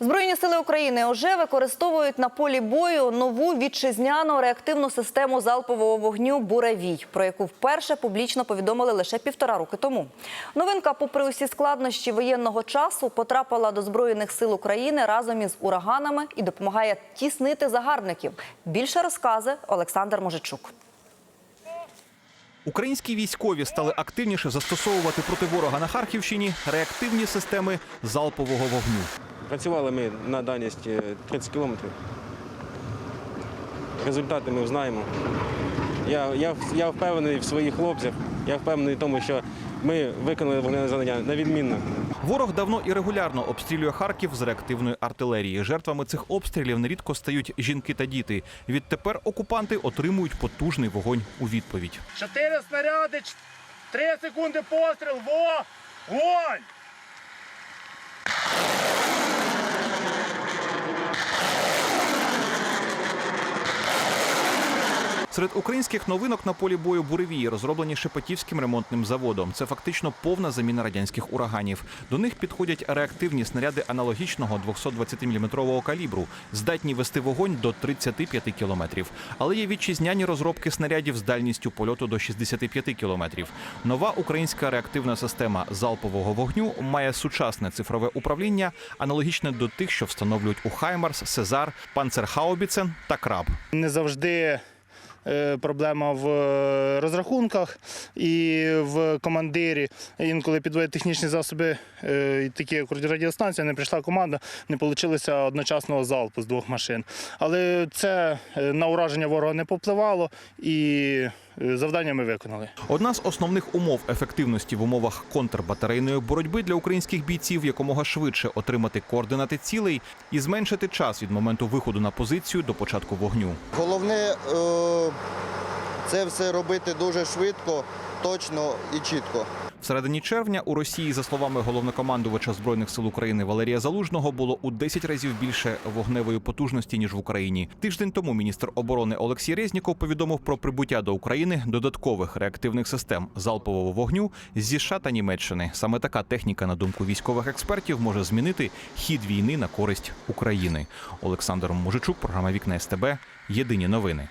Збройні сили України вже використовують на полі бою нову вітчизняну реактивну систему залпового вогню Буревій, про яку вперше публічно повідомили лише півтора роки тому. Новинка, попри усі складнощі воєнного часу, потрапила до збройних сил України разом із ураганами і допомагає тіснити загарбників. Більше розкази Олександр Можичук. Українські військові стали активніше застосовувати проти ворога на Харківщині реактивні системи залпового вогню. Працювали ми на дальність е, 30 кілометрів. Результати ми знаємо. Я, я, я впевнений в своїх хлопцях, я впевнений в тому, що ми виконали вогневе завдання на відмінно. Ворог давно і регулярно обстрілює Харків з реактивної артилерії. Жертвами цих обстрілів нерідко стають жінки та діти. Відтепер окупанти отримують потужний вогонь у відповідь. Чотири снаряди, три секунди постріл, во! Вогонь! Серед українських новинок на полі бою буревії розроблені Шепетівським ремонтним заводом. Це фактично повна заміна радянських ураганів. До них підходять реактивні снаряди аналогічного 220-мм калібру, здатні вести вогонь до 35 кілометрів. Але є вітчизняні розробки снарядів з дальністю польоту до 65 кілометрів. Нова українська реактивна система залпового вогню має сучасне цифрове управління, аналогічне до тих, що встановлюють у Хаймарс, Сезар, Панцерхаубіцен та Краб. Не завжди проблема в е, розрахунках і в командирі. Інколи підводять технічні засоби, е, такі як радіостанція, не прийшла команда, не вийшло одночасного залпу з двох машин. Але це е, на ураження ворога не попливало і е, завдання ми виконали. Одна з основних умов ефективності в умовах контрбатарейної боротьби для українських бійців якомога швидше отримати координати цілей і зменшити час від моменту виходу на позицію до початку вогню. Головне е, це все робити дуже швидко, точно і чітко. В середині червня у Росії, за словами головнокомандувача збройних сил України Валерія Залужного, було у 10 разів більше вогневої потужності ніж в Україні. Тиждень тому міністр оборони Олексій Резніков повідомив про прибуття до України додаткових реактивних систем залпового вогню зі США та Німеччини. Саме така техніка, на думку військових експертів, може змінити хід війни на користь України. Олександр Мужичук, програма Вікна СТБ. Єдині новини.